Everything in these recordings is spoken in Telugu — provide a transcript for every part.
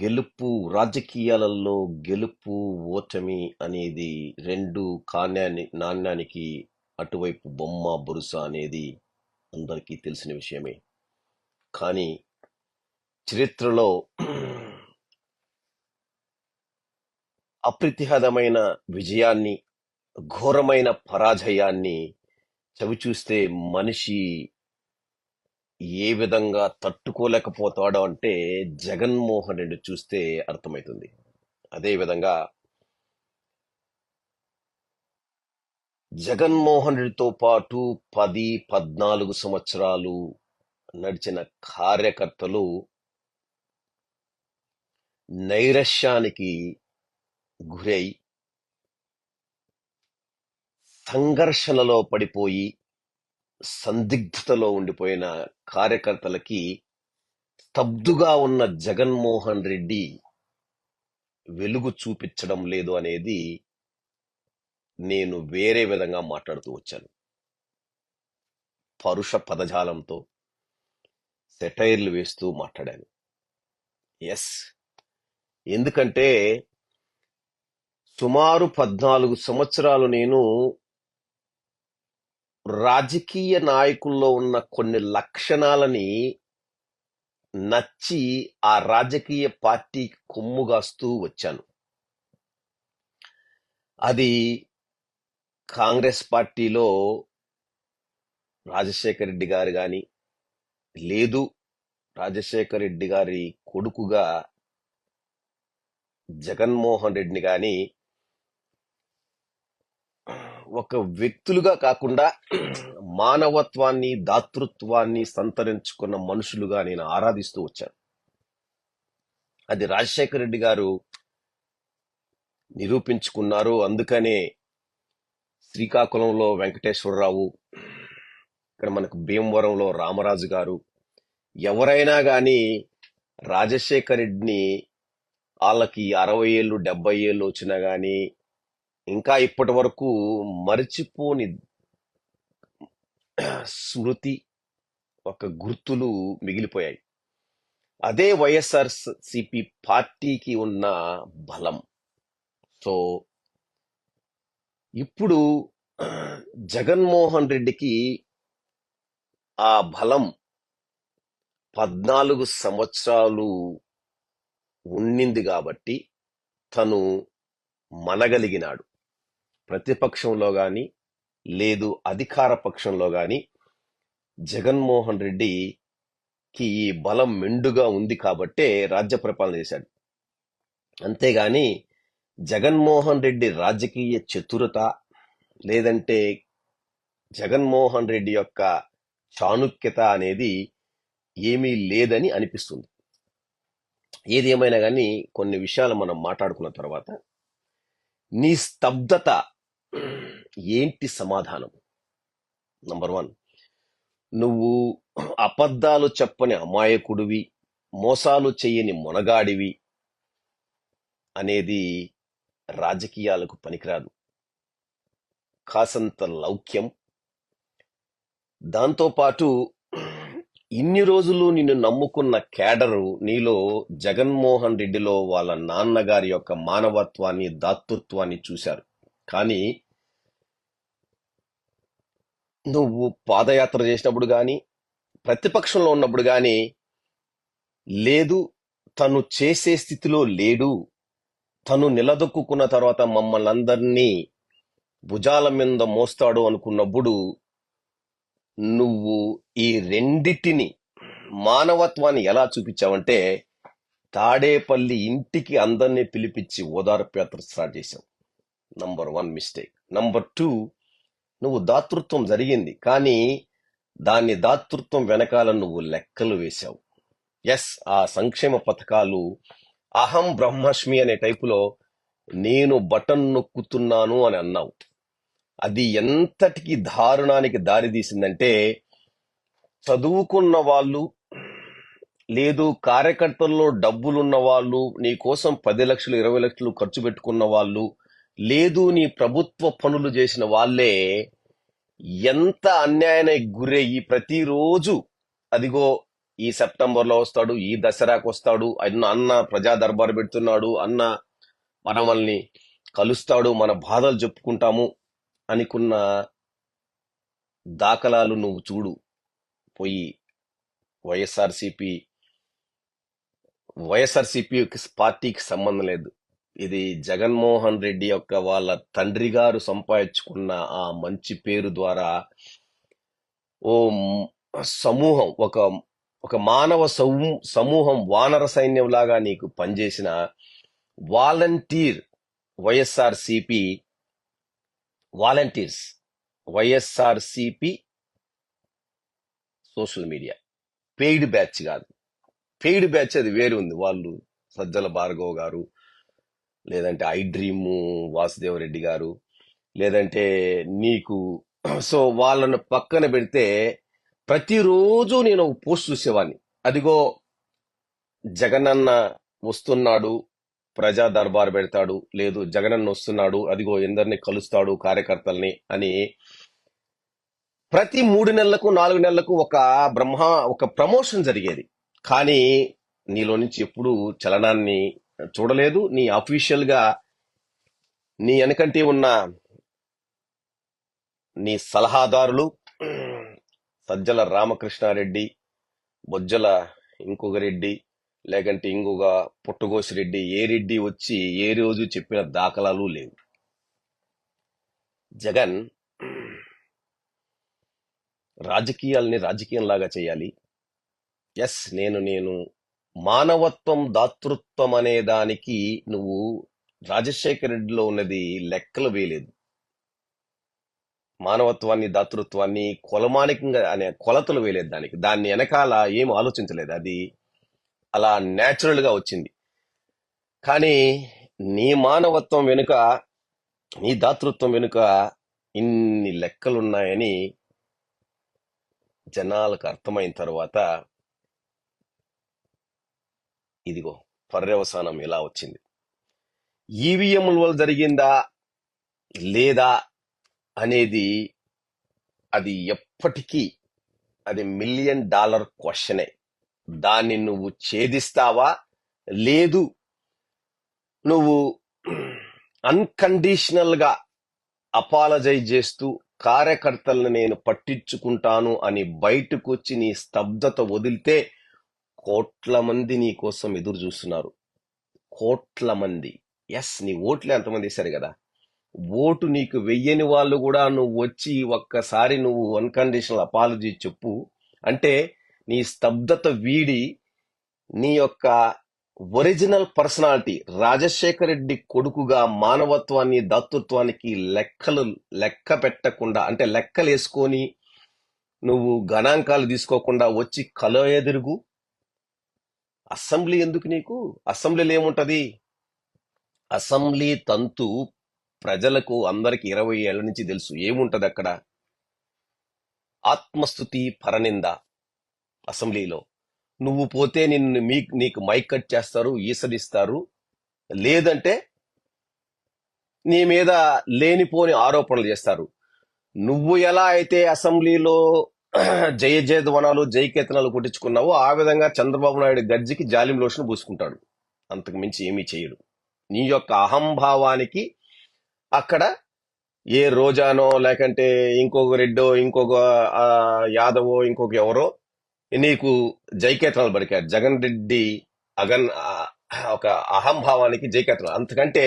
గెలుపు రాజకీయాలలో గెలుపు ఓటమి అనేది రెండు కాణ్యాన్ని నాణ్యానికి అటువైపు బొమ్మ బురుస అనేది అందరికీ తెలిసిన విషయమే. కానీ చరిత్రలో అప్రతిహతమైన విజయాన్ని ఘోరమైన పరాజయాన్ని చవిచూస్తే మనిషి ఏ విధంగా తట్టుకోలేకపోతాడో అంటే జగన్మోహన్ రెడ్డి చూస్తే అర్థమవుతుంది అదేవిధంగా జగన్మోహన్ రెడ్డితో పాటు పది పద్నాలుగు సంవత్సరాలు నడిచిన కార్యకర్తలు నైరస్యానికి గురై సంఘర్షణలో పడిపోయి సందిగ్ధతలో ఉండిపోయిన కార్యకర్తలకి స్తబ్దుగా ఉన్న జగన్మోహన్ రెడ్డి వెలుగు చూపించడం లేదు అనేది నేను వేరే విధంగా మాట్లాడుతూ వచ్చాను. పరుష పదజాలంతో సెటైర్లు వేస్తూ మాట్లాడాను. ఎస్ ఎందుకంటే సుమారు పద్నాలుగు సంవత్సరాలు నేను రాజకీయ నాయకుల్లో ఉన్న కొన్ని లక్షణాలని నచ్చి ఆ రాజకీయ పార్టీ కొమ్ముగాస్తూ వచ్చాను. అది కాంగ్రెస్ పార్టీలో రాజశేఖర రెడ్డి గారు కానీ లేదు రాజశేఖర రెడ్డి గారి కొడుకుగా జగన్మోహన్ రెడ్డిని కానీ ఒక వ్యక్తులుగా కాకుండా మానవత్వాన్ని దాతృత్వాన్ని సంతరించుకున్న మనుషులుగా నేను ఆరాధిస్తూ వచ్చాను. అది రాజశేఖర రెడ్డి గారు నిరూపించుకున్నారు. అందుకనే శ్రీకాకుళంలో వెంకటేశ్వరరావు ఇక్కడ మనకు భీమవరంలో రామరాజు గారు ఎవరైనా కానీ రాజశేఖర రెడ్డిని వాళ్ళకి అరవై ఏళ్ళు డెబ్బై ఏళ్ళు వచ్చినా కానీ ఇంకా ఇప్పటి వరకు మరచిపోని స్మృతి ఒక గుర్తులు మిగిలిపోయాయి. అదే వైఎస్ఆర్ సిపి పార్టీకి ఉన్న బలం. సో ఇప్పుడు జగన్మోహన్ రెడ్డికి ఆ బలం పద్నాలుగు సంవత్సరాలు ఉండింది కాబట్టి తను మనగలిగినాడు. ప్రతిపక్షంలో కానీ లేదు అధికార పక్షంలో కానీ జగన్మోహన్ రెడ్డికి ఈ బలం మెండుగా ఉంది కాబట్టే రాజ్య పరిపాలన చేశాడు. అంతేగాని జగన్మోహన్ రెడ్డి రాజకీయ చతురత లేదంటే జగన్మోహన్ రెడ్డి యొక్క చాణుక్యత అనేది ఏమీ లేదని అనిపిస్తుంది. ఏది ఏమైనా కానీ కొన్ని విషయాలు మనం మాట్లాడుకున్న తర్వాత నీ స్తబ్దత ఏంటి సమాధానం? నంబర్ వన్ నువ్వు అబద్ధాలు చెప్పని అమాయకుడివి మోసాలు చేయని మొనగాడివి అనేది రాజకీయాలకు పనికిరాదు. కాసంత లౌక్యం. దాంతోపాటు ఇన్ని రోజులు నిన్ను నమ్ముకున్న కేడరు నీలో జగన్మోహన్ రెడ్డిలో వాళ్ళ నాన్నగారి యొక్క మానవత్వాన్ని దాతృత్వాన్ని చూశారు. కానీ నువ్వు పాదయాత్ర చేసినప్పుడు కానీ ప్రతిపక్షంలో ఉన్నప్పుడు కానీ లేదు తను చేసే స్థితిలో లేడు. తను నిలదొక్కున్న తర్వాత మమ్మల్ని అందరినీ భుజాల మీద మోస్తాడు అనుకున్నప్పుడు నువ్వు ఈ రెండిటిని మానవత్వాన్ని ఎలా చూపించావంటే తాడేపల్లి ఇంటికి అందరినీ పిలిపించి ఓదార్పు యాత్ర స్టార్ట్ చేశావు. Number one mistake number two నువ్వు దాతృత్వం జరిగింది కానీ దాన్ని దాతృత్వం వెనకాల నువ్వు లెక్కలు వేశావు. ఎస్ ఆ సంక్షేమ పథకాలు అహం బ్రహ్మష్మి అనే టైపులో నేను బటన్ నొక్కుతున్నాను అని అన్నావు. అది ఎంతటికి దారుణానికి దారి తీసిందంటే చదువుకున్న వాళ్ళు లేదు కార్యకర్తల్లో డబ్బులున్న వాళ్ళు నీ కోసం పది లక్షలు ఇరవై లక్షలు ఖర్చు పెట్టుకున్న వాళ్ళు లేదు నీ ప్రభుత్వ పనులు చేసిన వాళ్ళే ఎంత అన్యాయానికి గురయ్యి ప్రతిరోజు అదిగో ఈ సెప్టెంబర్లో వస్తాడు ఈ దసరాకు వస్తాడు అన్న అన్న ప్రజా దర్బారు పెడుతున్నాడు అన్న మనమల్ని కలుస్తాడు మన బాధలు చెప్పుకుంటాము అనుకున్న దాఖలాలు నువ్వు చూడు. పోయి వైఎస్ఆర్సిపి వైఎస్ఆర్సిపి పార్టీకి సంబంధం లేదు. ఇది జగన్మోహన్ రెడ్డి యొక్క వాళ్ళ తండ్రి గారు సంపాదించుకున్న ఆ మంచి పేరు ద్వారా ఓ సమూహం ఒక ఒక మానవ సమూహం వానర సైన్యం లాగా నీకు పనిచేసిన volunteer YSR CP volunteers YSR CP social media. Paid batch కాదు. పెయిడ్ బ్యాచ్ అది వేరు ఉంది వాళ్ళు సజ్జల భార్గవ్ గారు లేదంటే ఐ డ్రీమ్ వాసుదేవ్ రెడ్డి గారు లేదంటే నీకు సో వాళ్ళను పక్కన పెడితే ప్రతిరోజు నేను ఒక పోస్ట్ చూసేవాడిని అదిగో జగనన్న వస్తున్నాడు ప్రజా దర్బార్ పెడతాడు లేదు జగనన్న వస్తున్నాడు అదిగో ఎందరిని కలుస్తాడు కార్యకర్తల్ని అని ప్రతి మూడు నెలలకు నాలుగు నెలలకు ఒక బ్రహ్మ ఒక ప్రమోషన్ జరిగేది. కానీ నీలో నుంచి ఎప్పుడు చలనాన్ని చూడలేదు. నీ అఫీషియల్గా నీ వెనకంటే ఉన్న నీ సలహాదారులు సజ్జల రామకృష్ణారెడ్డి బొజ్జల ఇంకొక రెడ్డి లేకంటే ఇంకొక పుట్టుగోసి రెడ్డి ఏ రెడ్డి వచ్చి ఏ రోజు చెప్పిన దాఖలాలు లేవు. జగన్ రాజకీయాల్ని రాజకీయంలాగా చేయాలి. ఎస్ నేను నేను మానవత్వం దాతృత్వం అనే దానికి నువ్వు రాజశేఖర రెడ్డిలో ఉన్నది లెక్కలు వేయలేదు. మానవత్వాన్ని దాతృత్వాన్ని కొలమానికంగా అనే కొలతలు వేయలేదు దానికి. దాన్ని వెనకాల ఏం ఆలోచించలేదు. అది అలా న్యాచురల్గా వచ్చింది. కానీ నీ మానవత్వం వెనుక నీ దాతృత్వం వెనుక ఇన్ని లెక్కలున్నాయని జనాలకు అర్థమైన తర్వాత ఇదిగో పర్యవసానం ఎలా వచ్చింది. ఈవీఎంల వల్ల జరిగిందా? లేదా? అనేది అది ఎప్పటికీ అది మిలియన్ డాలర్ క్వశ్చనే. దాన్ని నువ్వు ఛేదిస్తావా? లేదు. నువ్వు అన్కండిషనల్గా అపాలజైజ్ చేస్తూ కార్యకర్తలను నేను పట్టించుకుంటాను అని బయటకు వచ్చి నీ స్తబ్దత వదిలితే కోట్ల మంది నీ కోసం ఎదురు చూస్తున్నారు. కోట్ల మంది. ఎస్ నీ ఓట్లు ఎంతమంది వేశారు కదా. ఓటు నీకు వెయ్యని వాళ్ళు కూడా నువ్వు వచ్చి ఒక్కసారి నువ్వు అన్కండిషనల్ అపాలజీ చెప్పు. అంటే నీ స్తబ్దత వీడి నీ యొక్క ఒరిజినల్ పర్సనాలిటీ రాజశేఖర రెడ్డి కొడుకుగా మానవత్వాన్ని దాతృత్వానికి లెక్కలు లెక్క పెట్టకుండా అంటే లెక్కలు వేసుకొని నువ్వు గణాంకాలు తీసుకోకుండా వచ్చి కలో ఎదురుగు. అసెంబ్లీ ఎందుకు నీకు? అసెంబ్లీలో ఏముంటది? అసెంబ్లీ తంతు ప్రజలకు అందరికి ఇరవై ఏళ్ళ నుంచి తెలుసు. ఏముంటది అక్కడ? ఆత్మస్థుతి పరనింద అసెంబ్లీలో. నువ్వు పోతే నిన్ను మీ నీకు మైక్ కట్ చేస్తారు ఈసరిస్తారు. లేదంటే నీ మీద లేనిపోని ఆరోపణలు చేస్తారు. నువ్వు ఎలా అయితే అసెంబ్లీలో జయ జయధ్వనాలు జయకేతనాలు కొట్టించుకున్నావో. ఆ విధంగా చంద్రబాబు నాయుడు గజ్జికి జాలిం లోషన్ పూసుకుంటాడు. అంతకు మించి ఏమీ చేయడు. నీ యొక్క అహంభావానికి అక్కడ ఏ రోజానో లేకంటే ఇంకొక రెడ్డో ఇంకొక యాదవో ఇంకొక ఎవరో నీకు జైకేతనాలు పలికారు. జగన్ రెడ్డి అగన్ ఒక అహంభావానికి జైకేతనాలు అంతకంటే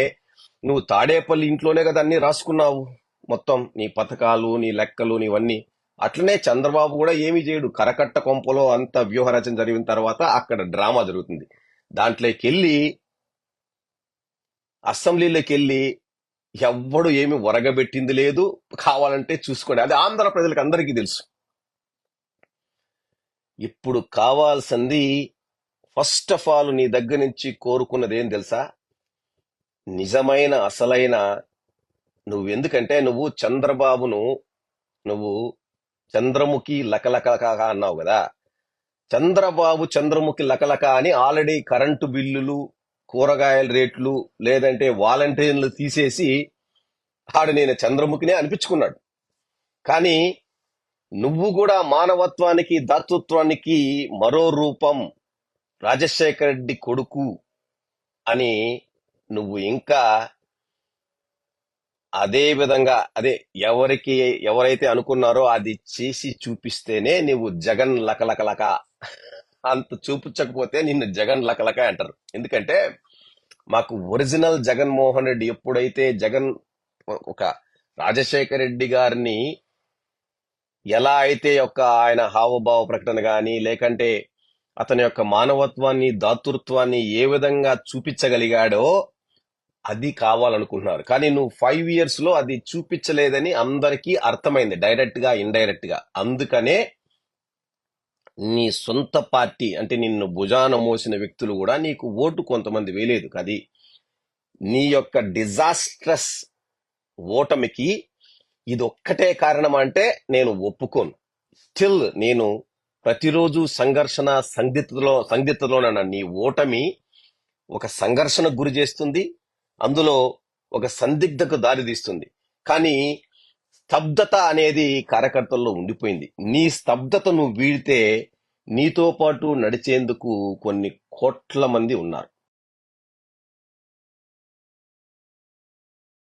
నువ్వు తాడేపల్లి ఇంట్లోనే కదా అన్ని రాసుకున్నావు. మొత్తం నీ పథకాలు నీ లెక్కలు నీవన్నీ అట్లనే చంద్రబాబు కూడా ఏమి చేయడు. కరకట్ట కొంపలో అంత వ్యూహరచన జరిగిన తర్వాత అక్కడ డ్రామా జరుగుతుంది. దాంట్లోకి వెళ్ళి అసెంబ్లీలోకి వెళ్ళి ఎవ్వడు ఏమి ఒరగబెట్టింది లేదు కావాలంటే చూసుకోండి. అది ఆంధ్ర ప్రజలకు అందరికీ తెలుసు. ఇప్పుడు కావాల్సింది ఫస్ట్ ఆఫ్ ఆల్ నీ దగ్గర నుంచి కోరుకున్నది ఏం తెలుసా? నిజమైన అసలైన నువ్వు ఎందుకంటే నువ్వు చంద్రబాబును నువ్వు చంద్రముఖి లకలక అన్నావు కదా. చంద్రబాబు చంద్రముఖి లకలక అని ఆల్రెడీ కరెంటు బిల్లులు కూరగాయల రేట్లు లేదంటే వాలంటీర్లు తీసేసి ఆడు నేను చంద్రముఖినే అనిపించుకున్నాడు. కానీ నువ్వు కూడా మానవత్వానికి దాతృత్వానికి మరో రూపం రాజశేఖర రెడ్డి కొడుకు అని నువ్వు ఇంకా అదే విధంగా అదే ఎవరికి ఎవరైతే అనుకున్నారో అది చేసి చూపిస్తేనే నువ్వు జగన్ లకలకలక. అంత చూపించకపోతే నిన్ను జగన్ లకలక అంటారు. ఎందుకంటే మాకు ఒరిజినల్ జగన్మోహన్ రెడ్డి ఎప్పుడైతే జగన్ ఒక రాజశేఖర రెడ్డి గారిని ఎలా అయితే యొక్క ఆయన హావభావ ప్రకటన కానీ లేకంటే అతని యొక్క మానవత్వాన్ని దాతృత్వాన్ని ఏ విధంగా చూపించగలిగాడో అది కావాలనుకుంటున్నారు. కానీ నువ్వు ఫైవ్ ఇయర్స్లో అది చూపించలేదని అందరికీ అర్థమైంది డైరెక్ట్గా ఇండైరెక్ట్గా అందుకనే నీ సొంత పార్టీ అంటే నిన్ను భుజాన మోసిన వ్యక్తులు కూడా నీకు ఓటు కొంతమంది వేయలేదు. అది నీ యొక్క డిజాస్ట్రస్ ఓటమికి ఇది ఒక్కటే కారణం అంటే నేను ఒప్పుకోను. స్టిల్ నేను ప్రతిరోజు సంఘర్షణ సందిగ్ధతలో సందిగ్ధతలోనన్న నీ ఓటమి ఒక సంఘర్షణకు గురి చేస్తుంది. అందులో ఒక సందిగ్ధకు దారితీస్తుంది కానీ స్తబ్దత అనేది కార్యకర్తల్లో ఉండిపోయింది. నీ స్తబ్దత నువ్వు వీడితే నీతో పాటు నడిచేందుకు కొన్ని కోట్ల మంది ఉన్నారు.